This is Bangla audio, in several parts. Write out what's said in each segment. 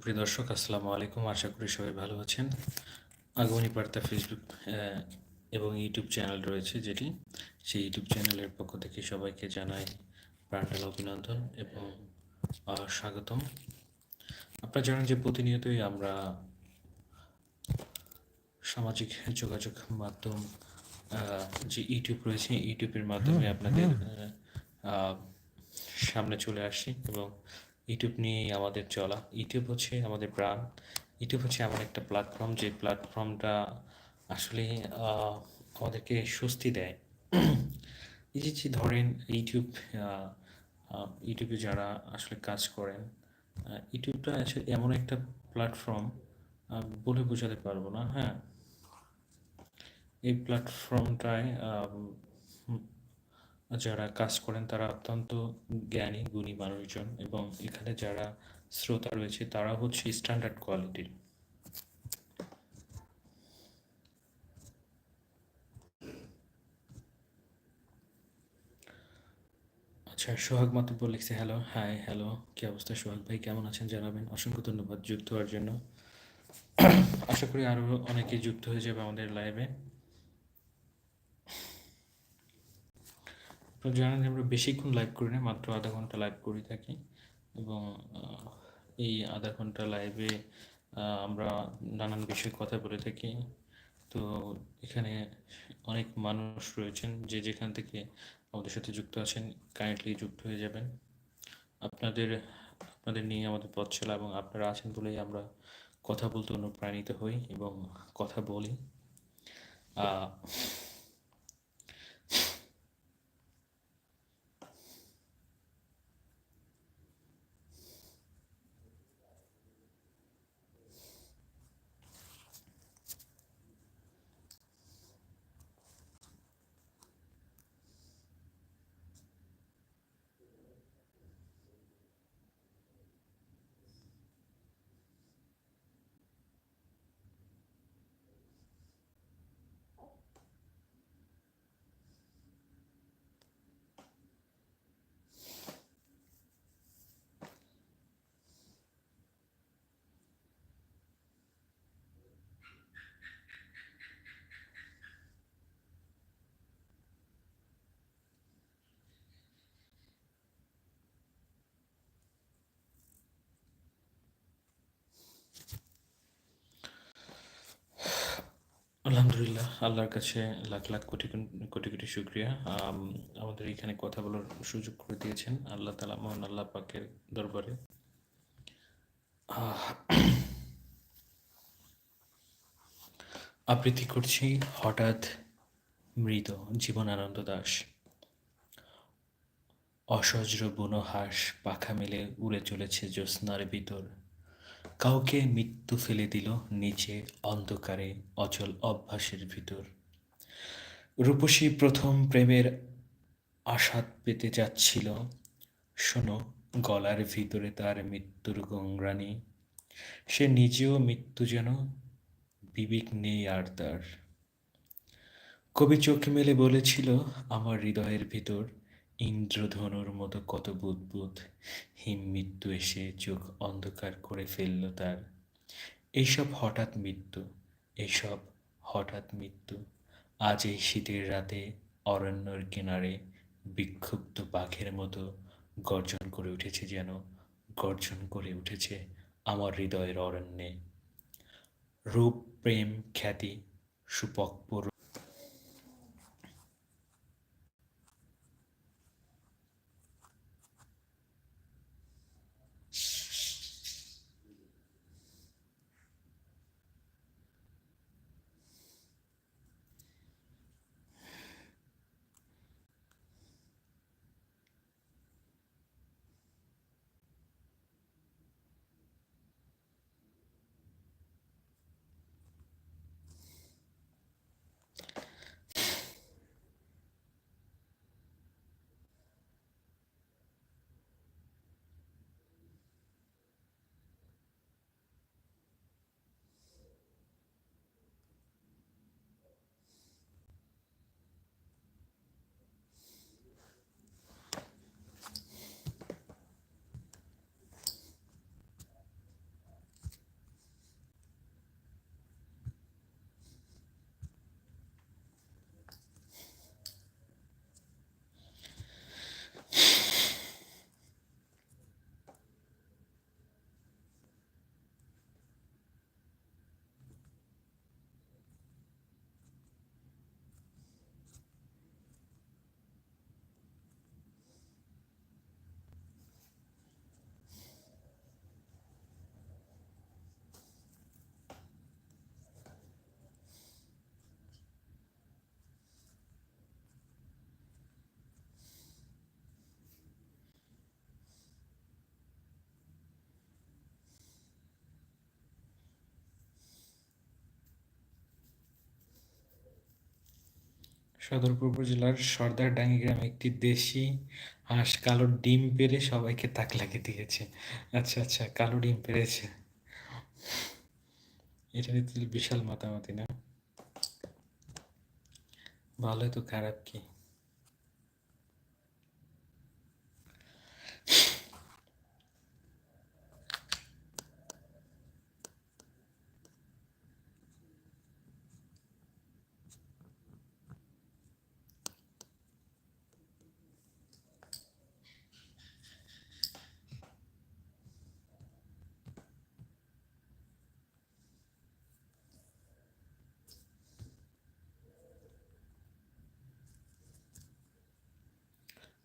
সুপ্রিয় দর্শক আসসালামু আলাইকুম। আশা করি সবাই ভালো আছেন। আগমনী বার্তা ফেসবুক এবং ইউটিউব চ্যানেল রয়েছে যেটি। সেই ইউটিউব চ্যানেলের পক্ষ থেকে সবাইকে জানাই প্রাণঢাল অভিনন্দন এবং স্বাগতম। আপনারা জানেন যে প্রতিনিয়তই আমরা সামাজিক যোগাযোগ মাধ্যম যে ইউটিউব রয়েছে ইউটিউবের মাধ্যমে আপনাদের সামনে চলে আসি এবং ইউটিউব নিয়েই আমাদের চলা। ইউটিউব হচ্ছে আমাদের প্রাণ। ইউটিউব হচ্ছে এমন একটা প্ল্যাটফর্ম যে প্ল্যাটফর্মটা আসলে আমাদেরকে স্বস্তি দেয়। এই যে ধরেন ইউটিউব ইউটিউবে যারা আসলে কাজ করেন ইউটিউবটা আসলে এমন একটা প্ল্যাটফর্ম বলে বোঝাতে পারব না হ্যাঁ? এই প্ল্যাটফর্মটায় যারা কাজ করেন তারা অত্যন্ত জ্ঞানী, গুণী মানুষজন এবং এখানে যারা শ্রোতা রয়েছে তারা হচ্ছে স্ট্যান্ডার্ড কোয়ালিটির আচ্ছা সোহাগ মাতুব্বর লিখছে, হ্যালো, হাই, হ্যালো, কি অবস্থা সোহাগ ভাই? কেমন আছেন জানাবেন? অসংখ্য ধন্যবাদ যুক্ত হওয়ার জন্য। আশা করি আরও অনেকে যুক্ত হয়ে যাবে আমাদের লাইভে জানেন আমরা বেশিক্ষণ লাইভ করি না, মাত্র আধা ঘণ্টা লাইভ করে থাকি। এবং এই আধা ঘণ্টা লাইভে আমরা নানান বিষয়ে কথা বলে থাকি। তো এখানে অনেক মানুষ রয়েছেন যে যেখান থেকে আমাদের সাথে যুক্ত আছেন কাইন্ডলি যুক্ত হয়ে যাবেন। আপনাদের আপনাদের নিয়ে আমাদের পথ চলা এবং আপনারা আছেন বলেই আমরা কথা বলতে অনুপ্রাণিত হই এবং কথা বলি। আলহামদুলিল্লাহ, আল্লাহর কাছে লাখ লাখ কোটি কোটি কোটি শুক্রিয়া। আমাদের এখানে কথা বলার সুযোগ করে দিয়েছেন আল্লাহ তালা মহান আল্লাহ পাকের দরবারে। আবৃত্তি করছি, হঠাৎ মৃত জীবনানন্দ দাস। অসহস্র বুনো হাঁস পাখা মেলে উড়ে চলেছে জ্যোৎস্নার ভিতর। কাউকে মৃত্যু ফেলে দিল নিচে অন্ধকারে অচল অভ্যাসের ভিতর। রূপসী প্রথম প্রেমের আশাদ পেতে যাচ্ছিল। শোনো, গলার ভিতরে তার মৃত্যুর গঙ্গ্রাণী সে নিজেও মৃত্যু যেন বিবেক নেই আর তার। কবি চোখ মেলে বলেছিল, আমার হৃদয়ের ভিতর ইন্দ্রধনুর মতো কত বুদ্বুদ। হিম মৃত্যু এসে চোখ অন্ধকার করে ফেলল তার। এইসব হঠাৎ মৃত্যু এইসব হঠাৎ মৃত্যু। আজ এই শীতের রাতে অরণ্যর কিনারে বিক্ষুব্ধ বাঘের মতো গর্জন করে উঠেছে যেন, গর্জন করে উঠেছে আমার হৃদয়ের অরণ্যে। রূপ, প্রেম, খ্যাতি সুপক্পর সদরপুর উপজেলার সর্দারডাঙ্গি গ্রামে একটি দেশি হাঁস, কালো ডিম পেরে সবাইকে তাক লাগিয়ে দিয়েছে। আচ্ছা আচ্ছা কালো ডিম পেরেছে এটা নিয়ে বিশাল মাতামাতি না? ভালো তো খারাপ কি?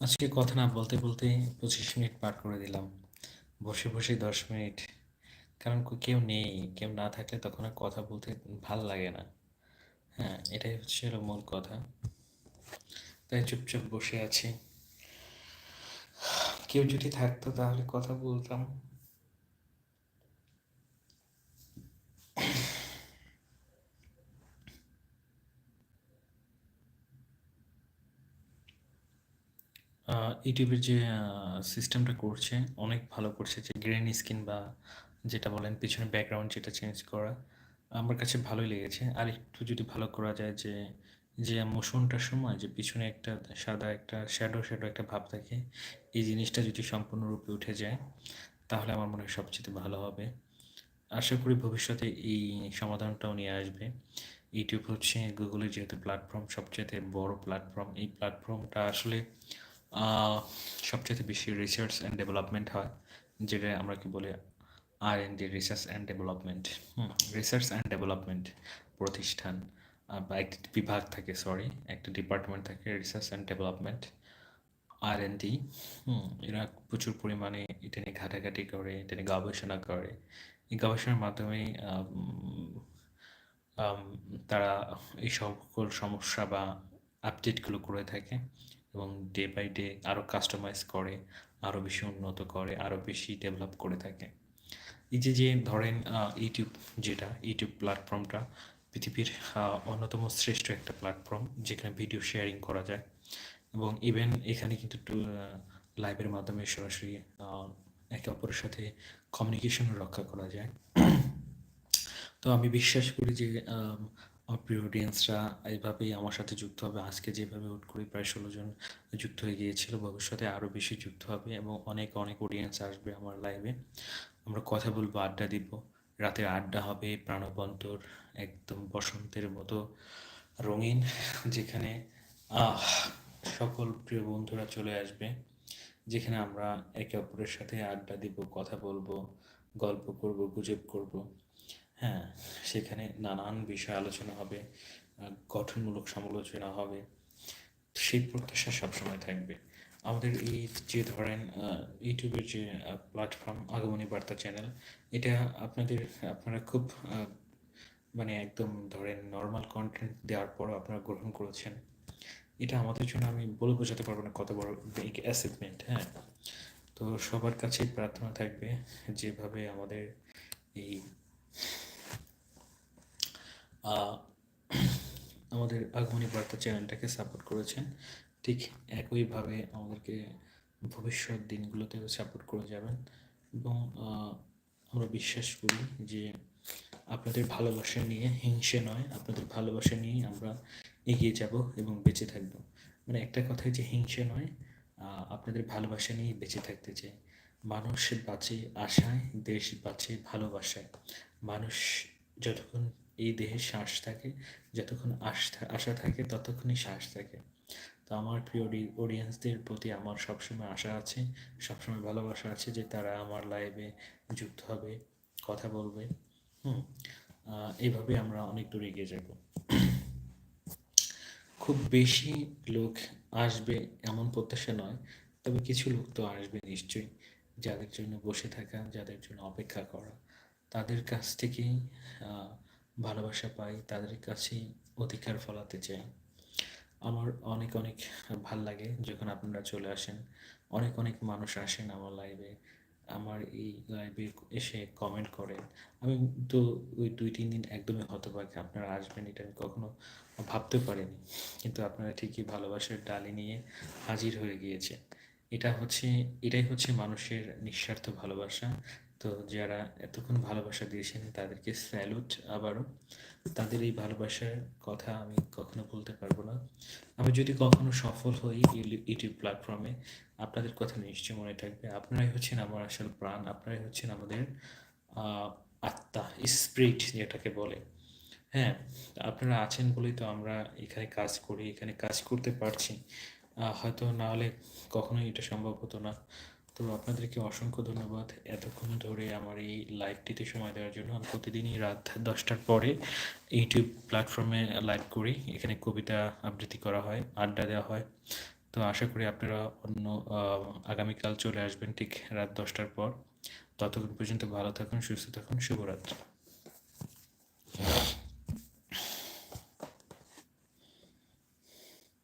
আজকে কথা না বলতে বলতে পঁচিশ মিনিট পার করে দিলাম। বসে বসে দশ মিনিট। কারণ কেউ নেই, কেউ না থাকলে তখন আর কথা বলতে ভালো লাগে না। হ্যাঁ এটাই হচ্ছে মূল কথা। তাই চুপচাপ বসে আছি। কেউ যদি থাকতো তাহলে কথা বলতাম। ইউটিউবের যে সিস্টেমটা করছে, অনেক ভালো করছে, যে গ্রেন স্ক্রিন বা যেটা বলেন পিছনে ব্যাকগ্রাউন্ড যেটা চেঞ্জ করা, আমার কাছে ভালোই লেগেছে। আর একটু যদি ভালো করা যায় যে যে মোশনটার সময় যে পিছনে একটা সাদা একটা শ্যাডো শ্যাডো একটা ভাব থাকে, এই জিনিসটা যদি সম্পূর্ণরূপে উঠে যায়, তাহলে আমার মনে হয় সবচেয়ে ভালো হবে। আশা করি ভবিষ্যতে এই সমাধানটাও নিয়ে আসবে। ইউটিউব হচ্ছে গুগলের যেহেতু প্ল্যাটফর্ম সবচেয়ে বড় প্ল্যাটফর্ম এই প্ল্যাটফর্মটা আসলে সবচেয়ে বেশি রিসার্চ অ্যান্ড ডেভেলপমেন্ট হয়, যেটা আমরা কি বলি R and D research and development research and development প্রতিষ্ঠান বা একটি বিভাগ থাকে সরি একটা ডিপার্টমেন্ট থাকে research and development R and D এরা প্রচুর পরিমাণে এটা নিয়ে ঘাটাঘাটি করে, এটা নিয়ে গবেষণা করে। এই গবেষণার মাধ্যমে তারা এই সকল সমস্যা বা আপডেটগুলো করে থাকে। এবং ডে বাই ডে আরও কাস্টমাইজ করে আরও বেশি উন্নত করে আরও বেশি ডেভেলপ করে থাকে। এই যে যে ধরেন ইউটিউব যেটা ইউটিউব প্ল্যাটফর্মটা পৃথিবীর অন্যতম শ্রেষ্ঠ একটা প্ল্যাটফর্ম যেখানে ভিডিও শেয়ারিং করা যায়। এবং ইভেন এখানে কিন্তু লাইভের মাধ্যমে সরাসরি একে অপরের সাথে কমিউনিকেশন রক্ষা করা যায়। তো আমি বিশ্বাস করি যে প্রিয় অডিয়েন্সরা এইভাবেই আমার সাথে যুক্ত হবে। আজকে যেভাবে হুট করে প্রায় ষোলো জন যুক্ত হয়ে গিয়েছিল, ভবিষ্যতে আরও বেশি যুক্ত হবে এবং অনেক অনেক অডিয়েন্স আসবে আমার লাইভে আমরা কথা বলব, আড্ডা দিব। রাতের আড্ডা হবে, প্রাণবন্তর, একদম বসন্তের মতো রঙিন, যেখানে সকল প্রিয় বন্ধুরা চলে আসবে। যেখানে আমরা একে অপরের সাথে আড্ডা দিব, কথা বলব, গল্প করব, গুজব করব। হ্যাঁ সেখানে নানান বিষয় আলোচনা হবে গঠনমূলক সমালোচনা হবে। সেই প্রত্যাশা সবসময় থাকবে। আমাদের এই যে ধরেন ইউটিউবের যে প্ল্যাটফর্ম আগমনী বার্তা চ্যানেল এটা আপনাদের, আপনারা খুব মানে একদম ধরেন নর্মাল কন্টেন্ট দেওয়ার পর আপনারা গ্রহণ করেছেন। এটা আমাদের জন্য আমি বলে বোঝাতে পারব না কত বড় বিগ অ্যাচিভমেন্ট হ্যাঁ? তো সবার কাছেই প্রার্থনা থাকবে যেভাবে আমাদের এই আমাদের আগমনী বার্তা চ্যানেলটাকে সাপোর্ট করেছেন। ঠিক একইভাবে আমাদেরকে ভবিষ্যৎ দিনগুলোতেও সাপোর্ট করে যাবেন। এবং আমরা বিশ্বাস করি যে আপনাদের ভালোবাসা নিয়ে হিংসে নয়, আপনাদের ভালোবাসা নিয়েই আমরা এগিয়ে যাব এবং বেঁচে থাকব। মানে একটা কথাই যে হিংসে নয় আপনাদের ভালোবাসা নিয়েই বেঁচে থাকতে চাই। মানুষ বাঁচে আশায়, দেশ বাঁচে ভালোবাসায়। মানুষ যতক্ষণ এই দেহে শ্বাস থাকে, যতক্ষণ আশা থাকে, ততক্ষণই শ্বাস থাকে। তো আমার প্রিয় অডিয়েন্সদের প্রতি আমার সবসময় আশা আছে, সবসময় ভালোবাসা আছে যে তারা আমার লাইভে যুক্ত হবে, কথা বলবে। হুম এইভাবে আমরা অনেক দূর এগিয়ে যাব। খুব বেশি লোক আসবে এমন প্রত্যাশা নয়, তবে কিছু লোক তো আসবে নিশ্চয়ই, যাদের জন্য বসে থাকা, যাদের জন্য অপেক্ষা করা। তাদের কাছ থেকেই ভালোবাসা পাই, তাদের কাছেই অধিকার ফলাতে চাই। আমার অনেক অনেক ভালো লাগে যখন আপনারা চলে আসেন। অনেক অনেক মানুষ আসেন আমার লাইভে আমার এই লাইভে এসে কমেন্ট করেন। আমি তো ওই দুই, তিন দিন একদমই হতভাগ্য আপনারা আসবেন, এটা আমি কখনো ভাবতে পারিনি। কিন্তু আপনারা ঠিকই ভালোবাসার ডালি নিয়ে হাজির হয়ে গিয়েছে এটা হচ্ছে, এটাই হচ্ছে মানুষের নিঃস্বার্থ ভালোবাসা। তো যারা এতক্ষণ ভালোবাসা দিয়েছেন তাদেরকে স্যালুট আবারও। তাদের এই ভালোবাসার কথা আমি কখনো বলতে পারব না। আমি যদি কখনো সফল হই ইউটিউব প্ল্যাটফর্মে, আপনাদের কথা নিশ্চয়ই মনে থাকবে। আপনারাই হচ্ছেন আমার আসল প্রাণ, আপনারাই হচ্ছেন আমাদের আত্মা, স্পিরিট যেটাকে বলে। হ্যাঁ আপনারা আছেন বলেই তো আমরা এখানে কাজ করি, এখানে কাজ করতে পারছি। হয়তো না হলে কখনোই এটা সম্ভব হতো না। তো আপনাদেরকে অসংখ্য ধন্যবাদ এতক্ষণ ধরে আমার এই লাইভটিতে সময় দেওয়ার জন্য। আমি প্রতিদিনই রাত দশটার পরে ইউটিউব প্ল্যাটফর্মে লাইভ করি। এখানে কবিতা আবৃত্তি করা হয়, আড্ডা দেওয়া হয়। তো আশা করি আপনারা অন্য আগামীকাল চলে আসবেন ঠিক রাত দশটার পর। ততক্ষণ পর্যন্ত ভালো থাকুন, সুস্থ থাকুন। শুভরাত্রি।